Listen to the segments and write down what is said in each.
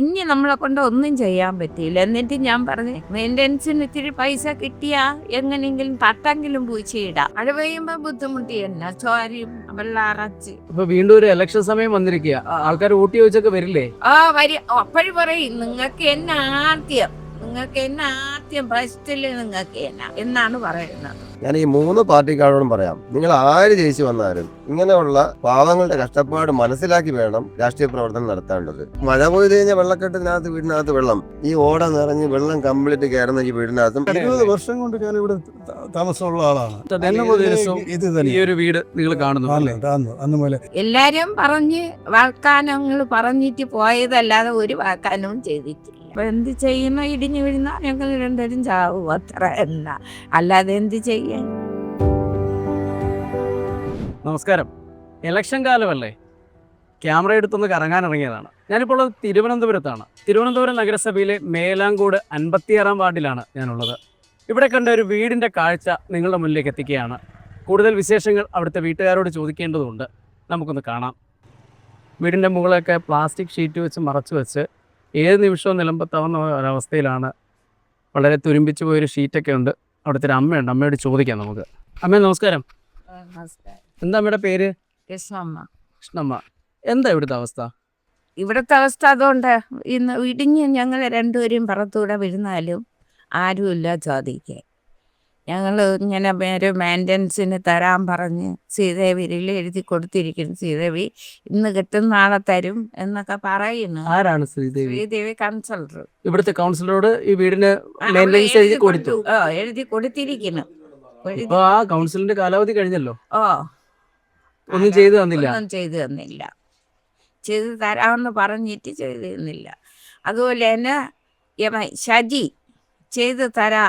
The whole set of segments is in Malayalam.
ഇനി നമ്മളെ കൊണ്ട് ഒന്നും ചെയ്യാൻ പറ്റിയില്ല. എന്നിട്ട് ഞാൻ പറഞ്ഞു മെയിന്റനൻസിന് ഇത്തിരി പൈസ കിട്ടിയാ എങ്ങനെയെങ്കിലും തട്ടെങ്കിലും പൂച്ചയിടാം മഴ പെയ്യുമ്പോ ബുദ്ധിമുട്ടി തന്നെ ചോരയും വെള്ളം അറച്ച് ഇപ്പൊ വീണ്ടും ഒരു ഇലക്ഷൻ സമയം വന്നിരിക്കുക ആൾക്കാർ വോട്ട് ചോദിച്ചൊക്കെ വരില്ലേ? ആ വരി. അപ്പോഴും പറയും നിങ്ങൾക്ക് എന്നെ ആദ്യം നിങ്ങൾക്ക് എന്നെ ആദ്യം ഫസ്റ്റിൽ നിങ്ങൾക്ക് എന്നാ എന്നാണ് പറയുന്നത്. ഞാൻ ഈ മൂന്ന് പാർട്ടിക്കാരോടും പറയാം. നിങ്ങൾ ആര് ജയിച്ചു വന്നാലും ഇങ്ങനെയുള്ള പാവങ്ങളുടെ കഷ്ടപ്പാട് മനസ്സിലാക്കി വേണം രാഷ്ട്രീയ പ്രവർത്തനം നടത്തേണ്ടത് മഴ പോയി കഴിഞ്ഞാൽ വെള്ളക്കെട്ടിനകത്ത് വീടിനകത്ത് വെള്ളം. ഈ ഓട നിറഞ്ഞ് വെള്ളം കംപ്ലീറ്റ് കയറുന്ന ഈ വീടിനകത്തും ഇരുപത് വർഷം കൊണ്ട് ഞാൻ ഇവിടെ താമസമുള്ള ആളാണ്. തന്നെ ഇത് ഈ ഒരു വീട് നിങ്ങൾ കാണുന്നു അന്ന് പോലെ എല്ലാരും പറഞ്ഞ് വാഗ്ദാനങ്ങൾ പറഞ്ഞിട്ട് പോയതല്ലാതെ ഒരു വാക്കാനവും ചെയ്തിട്ടില്ല. അപ്പൊ എന്ത് ചെയ്യുന്നു? ഇടിഞ്ഞു വീഴുന്ന ഞങ്ങൾ രണ്ടുപേരും ചാവും. അത്ര എന്നാ. അല്ലാതെ എന്ത് ചെയ്യാൻ? നമസ്കാരം. ഇലക്ഷൻ കാലമല്ലേ? ക്യാമറ എടുത്തൊന്ന് കറങ്ങാൻ ഇറങ്ങിയതാണ്. ഞാനിപ്പോൾ തിരുവനന്തപുരത്താണ്. തിരുവനന്തപുരം നഗരസഭയിലെ മേലാങ്കോട് അൻപത്തിയാറാം വാർഡിലാണ് ഞാനുള്ളത്. ഇവിടെ കണ്ട ഒരു വീടിന്റെ കാഴ്ച നിങ്ങളുടെ മുന്നിലേക്ക് എത്തിക്കുകയാണ്. കൂടുതൽ വിശേഷങ്ങൾ അവിടുത്തെ വീട്ടുകാരോട് ചോദിക്കേണ്ടതുണ്ട്. നമുക്കൊന്ന് കാണാം. വീടിന്റെ മുകളൊക്കെ പ്ലാസ്റ്റിക് ഷീറ്റ് വെച്ച് മറച്ചു വെച്ച് ഏത് നിമിഷവും നിലമ്പത്താവുന്ന ഒരവസ്ഥയിലാണ്. വളരെ തുരുമ്പിച്ച് പോയൊരു ഷീറ്റൊക്കെ ഉണ്ട്. അവിടുത്തെ ഒരു അമ്മയുണ്ട്. അമ്മയോട് ചോദിക്കാം നമുക്ക്. അമ്മ നമസ്കാരം. എന്താ അമ്മയുടെ പേര്? കൃഷ്ണമ്മ. കൃഷ്ണമ്മ. എന്താ ഇവിടുത്തെ അവസ്ഥ? ഇവിടുത്തെ അവസ്ഥ അതുകൊണ്ട് ഇന്ന് ഇടിഞ്ഞ് ഞങ്ങൾ രണ്ടുപേരും പുറത്തൂടെ വിഴുന്നാലും ആരുമില്ല ചോദിക്കാൻ ഞങ്ങൾ ഇങ്ങനെ ഒരു മെയിന്റനൻസിന് തരാൻ പറഞ്ഞ് ശ്രീദേവിയിൽ എഴുതി കൊടുത്തിരിക്കുന്നു. ശ്രീദേവി ഇന്ന് കിട്ടും നാളെ തരും എന്നൊക്കെ പറയുന്നു. ആരാണ് ശ്രീദേവി? ശ്രീദേവി കൺസൾട്ടർ ഇവിടുത്തെ കൗൺസിലറോട് ഈ വീടിന് മെയിന്റനൻസ് എഴുതി കൊടുത്തു. ആ എഴുതി കൊടുത്തിരിക്കുന്നു. ഇപ്പൊ ആ കൗൺസിലിന്റെ കാലാവധി കഴിഞ്ഞല്ലോ? ഓ. ഒന്നും ചെയ്തു തന്നില്ല? ഒന്നും ചെയ്തു തന്നില്ല. ചെയ്തു തരാമെന്ന് പറഞ്ഞിട്ട് ചെയ്തു തന്നില്ല. അതുപോലെ തന്നെ ഷജി ചെയ്തു തരാ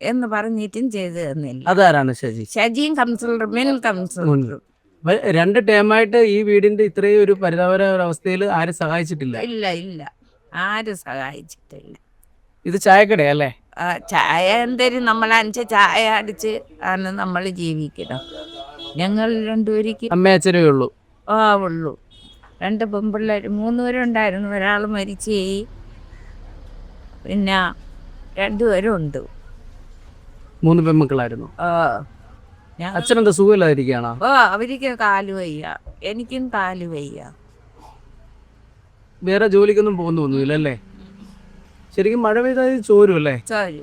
എന്ന് പറഞ്ഞിട്ടും ചെയ്തു തന്നില്ല. അതാരാണ് ശശി? ഷജിയും കൗൺസിലറും മെൻ കൗൺസിലറും. വ- രണ്ട് ടേമായിട്ട് ഈ വീടിന്റെ ഇത്രയും ഒരു പരിതാപകര അവസ്ഥയിൽ ആരും സഹായിച്ചിട്ടില്ല? ഇല്ല ഇല്ല. ആരും സഹായിച്ചിട്ടില്ല. ഇത് ചായക്കടയല്ലേ ആ, ചായ എന്തേലും നമ്മൾ അഞ്ച് ചായ അടിച്ച് ആണ് നമ്മൾ ജീവിക്കണം ഞങ്ങൾ രണ്ടുപേർക്ക് അമ്മ അച്ഛനേ ഉള്ളൂ. ആ ഉള്ളൂ. രണ്ട് പെൺപിള്ളേർ മൂന്ന് പേരുണ്ടായിരുന്നു. ഒരാൾ മരിച്ചു പിന്നെ രണ്ടുപേരും ഉണ്ട് മൂന്ന് പെൺമക്കളായിരുന്നു. അച്ഛനെന്താ സുഖമില്ലാതിരിക്കുകയാണോ? ഓ അവർക്ക് കാൽ വയ്യ. എനിക്കും കാൽ വയ്യ. വേറെ ജോലിക്കൊന്നും പോകുന്നു തോന്നുന്നില്ല അല്ലേ ശരിക്കും മഴ പെയ്താൽ ചോരും അല്ലേ? സോറി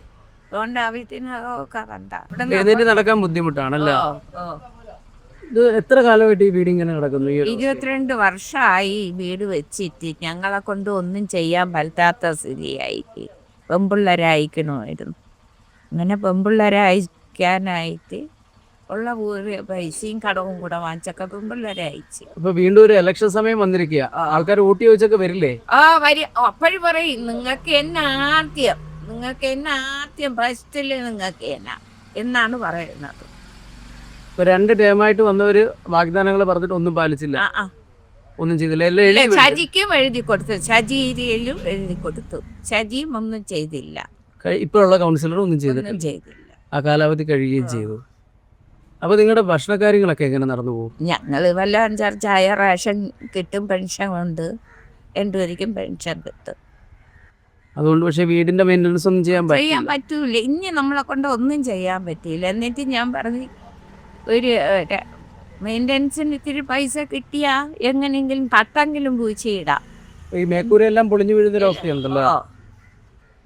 അതുകൊണ്ട് അവത്തിനൊക്കെ കണ്ട എഴുന്നേറ്റ് നടക്കാൻ ബുദ്ധിമുട്ടാണല്ലേ. ഇത് എത്ര കാലമായിട്ട് ഈ വീട് ഇങ്ങനെ നടക്കുന്നു ഈ ഒരു ഇരുപത്തിരണ്ട് വർഷമായി ഈ വീട് വെച്ചിട്ട് ഞങ്ങളെ കൊണ്ട് ഒന്നും ചെയ്യാൻ പറ്റാത്ത സ്ഥിതിയായി. പെമ്പിള്ളേരയക്കണമായിരുന്നു അങ്ങനെ പെമ്പിള്ളേരയക്കാനായിട്ട് ഉള്ള പൈസയും കടവും കൂടെ വാങ്ങിച്ചൊക്കെ പെമ്പിള്ളേരെ അയച്ച് അപ്പൊ വീണ്ടും ഒരു ഇലക്ഷൻ സമയം വന്നിരിക്കുക ആൾക്കാർ വോട്ട് ചോദിച്ചൊക്കെ വരില്ലേ? ആ വരി അപ്പോഴും പറയും നിങ്ങൾക്ക് എന്നെ ആദ്യം നിങ്ങൾക്ക് എന്നെ ആദ്യം ഫസ്റ്റിൽ നിങ്ങൾക്ക് എന്നാ എന്നാണ് പറയുന്നത്. ഇപ്പൊ രണ്ട് ടേമായിട്ട് വന്നവര് വാഗ്ദാനങ്ങൾ പറഞ്ഞിട്ട് ഒന്നും പാലിച്ചില്ല. ഒന്നും ചെയ്തില്ല. ശജിക്കും എഴുതി കൊടുത്തു ഷജിയിലും എഴുതി കൊടുത്തു. ശജിയും ഒന്നും ചെയ്തില്ല. ഇപ്പോഴുള്ള കൗൺസിലർ ഒന്നും ചെയ്തിട്ടില്ല. ആ കാലാവധി കഴിയുകയും ചെയ്തു. അപ്പൊ നിങ്ങളുടെ ഭക്ഷണ കാര്യങ്ങളൊക്കെ എങ്ങനെ നടന്നു പോകും? ഞങ്ങൾ വല്ല അഞ്ചാറ് ചായ റേഷൻ കിട്ടും പെൻഷൻ ഉണ്ട്. രണ്ടുപേർക്കും പെൻഷൻ കിട്ടും. അതുകൊണ്ട് പക്ഷേ വീടിന്റെ മെയിന്റനൻസ് ഒന്നും ചെയ്യാൻ ചെയ്യാൻ പറ്റൂല. ഇനി നമ്മളെ കൊണ്ട് ഒന്നും ചെയ്യാൻ പറ്റിയില്ല എന്നിട്ട് ഞാൻ പറഞ്ഞു ഒരു മെയിന്റനൻസിന് ഇത്തിരി പൈസ കിട്ടിയാ എങ്ങനെയെങ്കിലും പത്തെങ്കിലും പൂച്ചയിടാം. ഈ മേക്കൂരെല്ലാം പൊളിഞ്ഞു വീഴുന്ന ഒരു അവസ്ഥയുണ്ടല്ലോ.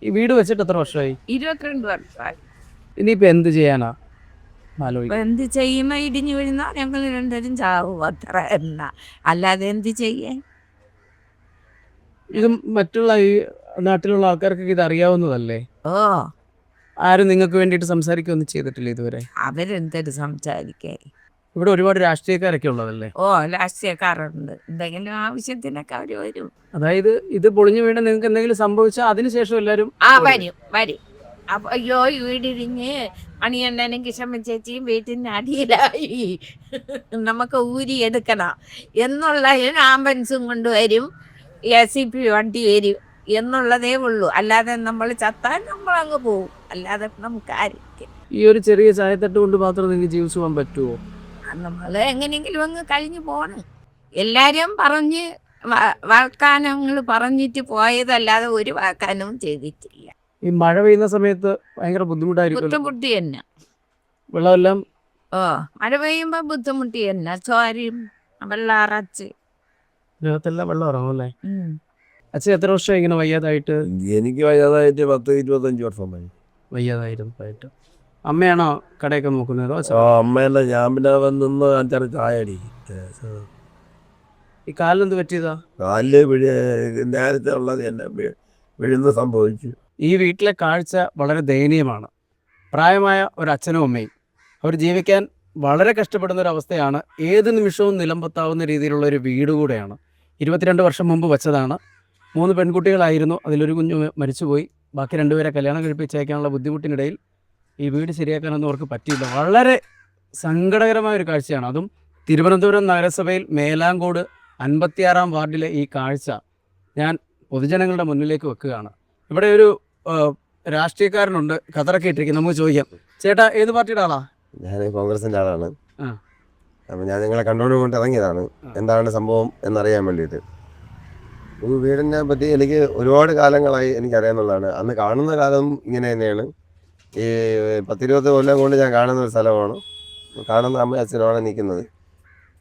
ഈ വീട് വെച്ചിട്ട് എത്ര വർഷമായി? ഇരുപത്തിരണ്ട് വർഷമായി. ഇനിയിപ്പോ എന്ത് ചെയ്യാനാ? ആലോചിക്കും. എന്ത് ചെയ്യുമ്പോ ഇടിഞ്ഞു വീഴുന്ന? ഞങ്ങൾ രണ്ടുപേരും ചാവും അത്ര എന്നാ. അല്ലാതെ എന്ത് ചെയ്യേ? ഇത് മറ്റുള്ള ഈ നാട്ടിലുള്ള ആൾക്കാർക്കൊക്കെ ഇത് അറിയാവുന്നതല്ലേ? ഓ. ആരും നിങ്ങൾക്ക് വേണ്ടിയിട്ട് സംസാരിക്കുകയൊന്നും ചെയ്തിട്ടില്ല ഇതുവരെ? അവരെന്തൊരു സംസാരിക്കേ? ഇവിടെ ഒരുപാട് രാഷ്ട്രീയക്കാരൊക്കെ ഉള്ളതല്ലേ? ഓ രാഷ്ട്രീയക്കാരുണ്ട്. എന്തെങ്കിലും ആവശ്യത്തിനൊക്കെ അവർ വരും. അതായത് ഇത് പൊളിഞ്ഞു വീണ് നിങ്ങൾക്ക് എന്തെങ്കിലും സംഭവിച്ചാൽ അതിനുശേഷം എല്ലാരും ആ വരും വരും. അപ്പൊ അയ്യോ വീടിരിഞ്ഞ് അണിയണ്ണനും കിഷമ്മ ചേച്ചിയും വീട്ടിന് അടിയിലായി. നമുക്ക് ഊരി എടുക്കണം. എന്നുള്ള ആംബുലൻസും കൊണ്ടുവരും എ സി പി വണ്ടി വരും. എന്നുള്ളതേ ഉള്ളൂ. അല്ലാതെ നമ്മൾ ചത്താൽ നമ്മൾ അങ്ങ് പോകും അല്ലാതെ നമുക്ക് ആയിരിക്കും ഈ ഒരു ചെറിയ ചായത്തട്ട് കൊണ്ട് മാത്രം നിങ്ങൾക്ക് ജീവിച്ചു പോകാൻ പറ്റുമോ നമ്മൾ എങ്ങനെയെങ്കിലും അങ്ങ് കഴിഞ്ഞു പോണേ. എല്ലാരും പറഞ്ഞ് വാഗ്ദാനങ്ങൾ പറഞ്ഞിട്ട് പോയതല്ലാതെ ഒരു വാഗ്ദാനവും ചെയ്തിട്ടില്ല. ഈ മഴ പെയ്യുന്ന സമയത്ത് ഭയങ്കര ബുദ്ധിമുട്ടായിരിക്കും ബുദ്ധിമുട്ടി തന്നെ. വെള്ളമെല്ലാം ഓ മഴ പെയ്യുമ്പോ ബുദ്ധിമുട്ടി തന്നെ. ചോരയും വെള്ളം അറച്ച്. ഇതിനകത്തെല്ലാം വെള്ളം ഇറങ്ങും അല്ലേ? അച്ഛൻ എത്ര വർഷം ഇങ്ങനെ വയ്യാതായിട്ട്? എനിക്ക് വയ്യാതായിട്ട് പത്ത് ഇരുപത്തഞ്ച് വർഷമായി വയ്യാതായിരുന്നതായിട്ട് അമ്മയാണോ കടയൊക്കെ നോക്കുന്നത് അച്ഛൻ? അമ്മയല്ല ഞാൻ പിന്നെ വന്നിന്ന് അഞ്ചാറ് ചായ ഈ കാലിനെന്ത് പറ്റിയതാ? കാലിൽ വിഴ നേരത്തെ ഉള്ളത് എന്നെ വിഴുന്ന് സംഭവിച്ചു. ഈ വീട്ടിലെ കാഴ്ച വളരെ ദയനീയമാണ്. പ്രായമായ ഒരു അച്ഛനും അമ്മയും. അവർ ജീവിക്കാൻ വളരെ കഷ്ടപ്പെടുന്ന ഒരു അവസ്ഥയാണ്. ഏത് നിമിഷവും നിലമ്പത്താവുന്ന രീതിയിലുള്ള ഒരു വീട് കൂടെയാണ്. ഇരുപത്തിരണ്ട് വർഷം മുമ്പ് വെച്ചതാണ്. മൂന്ന് പെൺകുട്ടികളായിരുന്നു. അതിലൊരു കുഞ്ഞു മരിച്ചുപോയി. ബാക്കി രണ്ടുപേരെ കല്യാണം കഴിപ്പിച്ചേക്കാനുള്ള ബുദ്ധിമുട്ടിനിടയിൽ ഈ വീട് ശരിയാക്കാനൊന്നും അവർക്ക് പറ്റിയില്ല. വളരെ സങ്കടകരമായ ഒരു കാഴ്ചയാണ്. അതും തിരുവനന്തപുരം നഗരസഭയിൽ മേലാങ്കോട് അൻപത്തിയാറാം വാർഡിലെ ഈ കാഴ്ച ഞാൻ പൊതുജനങ്ങളുടെ മുന്നിലേക്ക് വെക്കുകയാണ്. ഇവിടെ ഒരു രാഷ്ട്രീയക്കാരനുണ്ട് കതറൊക്കെ ഇട്ടിരിക്കുന്നത് നമുക്ക് ചോദിക്കാം. ചേട്ടാ ഏത് പാർട്ടിയുടെ ആളാ? ഞാൻ കോൺഗ്രസിന്റെ ആളാണ്. അപ്പൊ ഞാൻ നിങ്ങളെ കണ്ടോണ്ട് കൊണ്ട് ഇറങ്ങിയതാണ്. എന്താണ് സംഭവം എന്നറിയാൻ വേണ്ടിയിട്ട്. ഈ വീടിനെ പറ്റി എനിക്ക് ഒരുപാട് കാലങ്ങളായി എനിക്കറിയാവുന്നതാണ്. അന്ന് കാണുന്ന കാലം ഇങ്ങനെ തന്നെയാണ്. ഈ പത്തിരുപത് കൊല്ലം കൊണ്ട് ഞാൻ കാണുന്ന ഒരു സ്ഥലമാണ്. കാണുന്ന അമ്മ അച്ഛനുമാണ് നിൽക്കുന്നത്.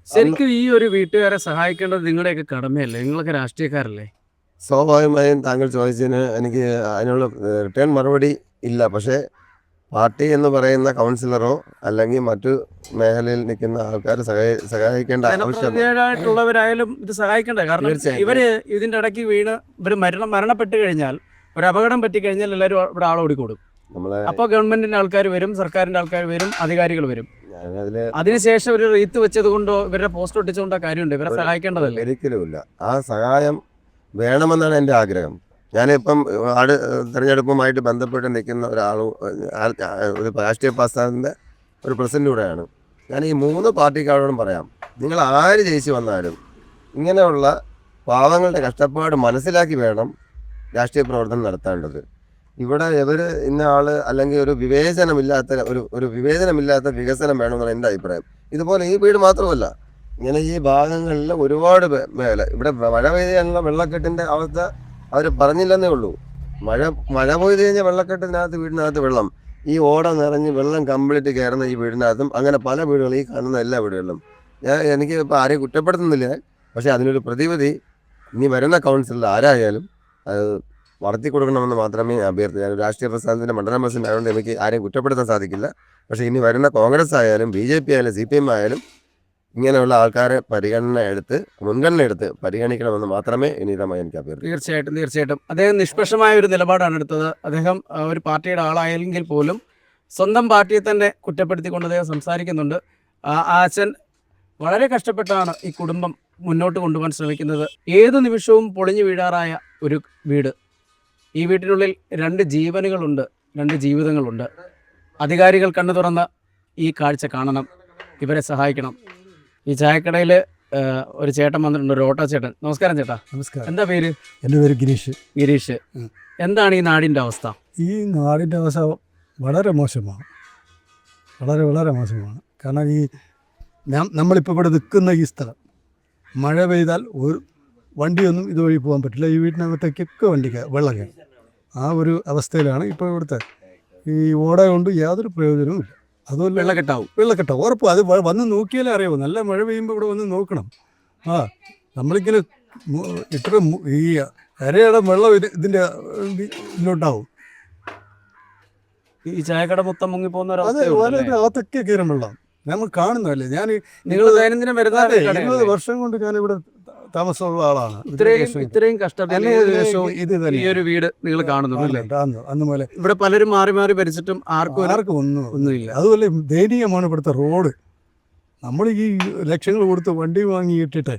ശരിക്കും ഈ ഒരു വീട്ടുകാരെ സഹായിക്കേണ്ടത് നിങ്ങളുടെയൊക്കെ കടമയല്ലേ? നിങ്ങളൊക്കെ രാഷ്ട്രീയക്കാരല്ലേ? സ്വാഭാവികമായും താങ്കൾ ചോദിച്ചതിന് എനിക്ക് അതിനുള്ള റിട്ടേൺ മറുപടി ഇല്ല. പക്ഷേ പാർട്ടി എന്ന് പറയുന്ന കൗൺസിലറോ അല്ലെങ്കിൽ മറ്റു മേഖലയിൽ നിൽക്കുന്ന ആൾക്കാർ സഹായിക്കേണ്ട ആവശ്യമായിട്ടുള്ളവരായാലും ഇത് സഹായിക്കേണ്ട? കാരണം. ഇവർ ഇതിന്റെ ഇടയ്ക്ക് വീണ് ഇവർ മരണം മരണപ്പെട്ട് കഴിഞ്ഞാൽ ഒരു അപകടം പറ്റി കഴിഞ്ഞാൽ എല്ലാവരും ഇവിടെ ആളോടിക്കൂടും. നമ്മളെ അപ്പോൾ ഗവൺമെന്റിന്റെ ആൾക്കാർ വരും സർക്കാരിന്റെ ആൾക്കാർ വരും അധികാരികൾ വരും. ഞാനതിൽ അതിനുശേഷം ഒരു റീത്ത് വെച്ചത് കൊണ്ടോ ഇവരുടെ പോസ്റ്റ് ഒട്ടിച്ചുകൊണ്ടോ കാര്യമുണ്ട്. ഇവരെ സഹായിക്കേണ്ടതല്ലേ? ഒരിക്കലുമില്ല. ആ സഹായം വേണമെന്നാണ് എന്റെ ആഗ്രഹം. ഞാനിപ്പം ആട് തെരഞ്ഞെടുപ്പുമായിട്ട് ബന്ധപ്പെട്ട് നിൽക്കുന്ന ഒരാൾ ഒരു രാഷ്ട്രീയ പ്രസ്ഥാനത്തിന്റെ ഒരു പ്രസിഡന്റ് കൂടെയാണ്. ഞാൻ ഈ മൂന്ന് പാർട്ടിക്കാരോടും പറയാം നിങ്ങൾ ആര് ജയിച്ചു വന്നാലും ഇങ്ങനെയുള്ള പാവങ്ങളുടെ കഷ്ടപ്പാട് മനസ്സിലാക്കി വേണം രാഷ്ട്രീയ പ്രവർത്തനം നടത്തേണ്ടത്. ഇവിടെ ഇവർ ഇന്ന ആൾ അല്ലെങ്കിൽ ഒരു വിവേചനമില്ലാത്ത ഒരു ഒരു വിവേചനമില്ലാത്ത വികസനം വേണമെന്നാണ് എന്റെ അഭിപ്രായം. ഇതുപോലെ ഈ വീട് മാത്രമല്ല ഇങ്ങനെ ഈ ഭാഗങ്ങളിൽ ഒരുപാട് മേല ഇവിടെ മഴ പെയ്ത് കഴിഞ്ഞാൽ വെള്ളക്കെട്ടിന്റെ അവസ്ഥ അവർ പറഞ്ഞില്ലെന്നേ ഉള്ളൂ. മഴ മഴ പെയ്ത് കഴിഞ്ഞാൽ വെള്ളക്കെട്ടിനകത്ത് വീടിനകത്ത് വെള്ളം ഈ ഓട നിറഞ്ഞ് വെള്ളം കംപ്ലീറ്റ് കയറുന്ന ഈ വീടിനകത്തും അങ്ങനെ പല വീടുകളും ഈ കാണുന്ന എല്ലാ വീടുകളിലും. ഞാൻ എനിക്ക് ഇപ്പോൾ ആരെയും കുറ്റപ്പെടുത്തുന്നില്ല പക്ഷേ അതിനൊരു പ്രതിവിധി ഇനി വരുന്ന കൗൺസിലർ ആരായാലും അത് വളർത്തി കൊടുക്കണമെന്ന് മാത്രമേ ഞാൻ അഭ്യർത്ഥി രാഷ്ട്രീയ പ്രസ്ഥാനത്തിന്റെ മണ്ഡലം പ്രസിഡന്റ് ആയതുകൊണ്ട് എനിക്ക് ആരെയും കുറ്റപ്പെടുത്താൻ സാധിക്കില്ല. പക്ഷേ ഇനി വരുന്ന കോൺഗ്രസ് ആയാലും ബി ജെ പി ആയാലും സി പി എം ആയാലും ഇങ്ങനെയുള്ള ആൾക്കാരെ പരിഗണന എടുത്ത് മുൻഗണന എടുത്ത് പരിഗണിക്കണമെന്ന് മാത്രമേ ഇനിതമായി എനിക്ക് അഭ്യർത്ഥിക്കും. തീർച്ചയായിട്ടും തീർച്ചയായിട്ടും. അദ്ദേഹം നിഷ്പക്ഷമായ ഒരു നിലപാടാണ് എടുത്തത്. അദ്ദേഹം ഒരു പാർട്ടിയുടെ ആളായെങ്കിൽ പോലും സ്വന്തം പാർട്ടിയെ തന്നെ കുറ്റപ്പെടുത്തിക്കൊണ്ട് അദ്ദേഹം സംസാരിക്കുന്നുണ്ട്. ആ ആ അച്ഛൻ വളരെ കഷ്ടപ്പെട്ടാണ് ഈ കുടുംബം മുന്നോട്ട് കൊണ്ടുപോകാൻ ശ്രമിക്കുന്നത്. ഏത് നിമിഷവും പൊളിഞ്ഞു വീഴാറായ ഒരു വീട്. ഈ വീട്ടിനുള്ളിൽ രണ്ട് ജീവനുകളുണ്ട് രണ്ട് ജീവിതങ്ങളുണ്ട്. അധികാരികൾ കണ്ണു തുറന്ന് ഈ കാഴ്ച കാണണം ഇവരെ സഹായിക്കണം. ഈ ചായക്കടയിൽ ഒരു ചേട്ടൻ വന്നിട്ടുണ്ട് ഒരു ഓട്ടോ ചേട്ടൻ. നമസ്കാരം ചേട്ടാ. നമസ്കാരം. എന്താ പേര്? എന്റെ പേര് ഗിരീഷ്. ഗിരീഷ്. എന്താണ് ഈ നാടിന്റെ അവസ്ഥ? ഈ നാടിന്റെ അവസ്ഥ വളരെ മോശമാണ്. വളരെ വളരെ മോശമാണ്. കാരണം ഈ നമ്മളിപ്പോൾ ഇവിടെ നിൽക്കുന്ന ഈ സ്ഥലം മഴ പെയ്താൽ ഒരു വണ്ടിയൊന്നും ഇതുവഴി പോകാൻ പറ്റില്ല. ഈ വീട്ടിനകത്തേക്കൊക്കെ വണ്ടിക്ക് വെള്ളം കയറും ആ ഒരു അവസ്ഥയിലാണ് ഇപ്പോൾ ഇവിടുത്തെ ഈ ഓട കൊണ്ട് യാതൊരു പ്രയോജനവും ഇല്ല. അതുമല്ല വെള്ളക്കെട്ടാവും. വെള്ളക്കെട്ടാവും. ഉറപ്പ് അത് വന്ന് നോക്കിയാലേ അറിയാവൂ. നല്ല മഴ പെയ്യുമ്പോൾ ഇവിടെ വന്ന് നോക്കണം. ആ നമ്മളിങ്ങനെ ഇത്ര ഈ അരയുടെ വെള്ളം ഇത് ഇതിന്റെ ഇതിലോട്ടാവും. ഈ ചായക്കട മൊത്തം മുങ്ങി പോകുന്ന ഒരു അത് വളരെ അകത്തൊക്കെ കയറും വെള്ളം. നമ്മൾ കാണുന്നതല്ലേ? ഞാൻ നിങ്ങൾ ദൈനംദിനം വരുന്ന ഇരുപത് വർഷം കൊണ്ട് ഞാനിവിടെ താമസമുള്ള ആളാണ്. ഇത്രയും ഇത്രയും ഈ ഒരു വീട് നിങ്ങൾ കാണുന്നുണ്ട് അന്ന് മുതലേ ഇവിടെ പലരും മാറി മാറി ഭരിച്ചിട്ടും ആർക്കും ആർക്കും ഒന്നും ഒന്നുമില്ല. അതുപോലെ ദയനീയമാണ് ഇവിടുത്തെ റോഡ്. നമ്മൾ ഈ ലക്ഷങ്ങൾ കൊടുത്ത് വണ്ടി വാങ്ങിയിട്ടിട്ട്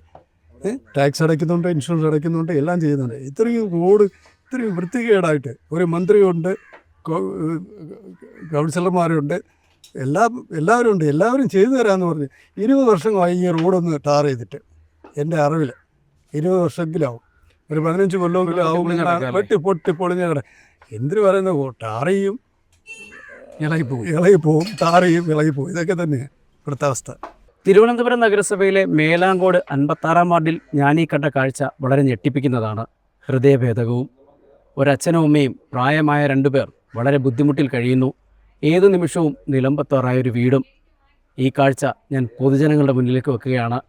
ടാക്സ് അടയ്ക്കുന്നുണ്ട് ഇൻഷുറൻസ് അടയ്ക്കുന്നുണ്ട് എല്ലാം ചെയ്യുന്നുണ്ട്. ഇത്രയും റോഡ് ഇത്രയും വൃത്തികേടായിട്ട് ഒരു മന്ത്രിയുണ്ട് കൗൺസിലർമാരുണ്ട് എല്ലാ എല്ലാവരും ഉണ്ട് എല്ലാവരും ചെയ്തു തരാമെന്ന് പറഞ്ഞ് ഇരുപത് വർഷമായി ഈ റോഡൊന്ന് ടാർ ചെയ്തിട്ട്. എന്റെ അറിവിൽ ഇരുപത് വർഷത്തിലാവും ഒരു പതിനഞ്ച് കൊല്ലമെങ്കിലും ആവും വെട്ടി പൊട്ടി പൊളിഞ്ഞ കിട എന്തിനു പറയുന്ന ടാറിയും ഇളകിപ്പോവും ഇളകിപ്പോവും ടാറിയും ഇളകിപ്പോവും ഇതൊക്കെ തന്നെയാണ് ഇവിടുത്തെ അവസ്ഥ. തിരുവനന്തപുരം നഗരസഭയിലെ മേലാങ്കോട് അൻപത്താറാം വാർഡിൽ ഞാൻ ഈ കണ്ട കാഴ്ച വളരെ ഞെട്ടിപ്പിക്കുന്നതാണ്. ഹൃദയഭേദകവും ഒരച്ഛനും അമ്മയും പ്രായമായ രണ്ടുപേർ വളരെ ബുദ്ധിമുട്ടിൽ കഴിയുന്നു. ഏതു നിമിഷവും നിലമ്പത്താറായ ഒരു വീടും. ഈ കാഴ്ച ഞാൻ പൊതുജനങ്ങളുടെ മുന്നിലേക്ക് വെക്കുകയാണ്.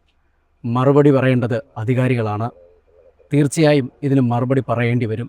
മറുപടി പറയേണ്ടത് അധികാരികളാണ്. തീർച്ചയായും ഇതിന് മറുപടി പറയേണ്ടി വരും.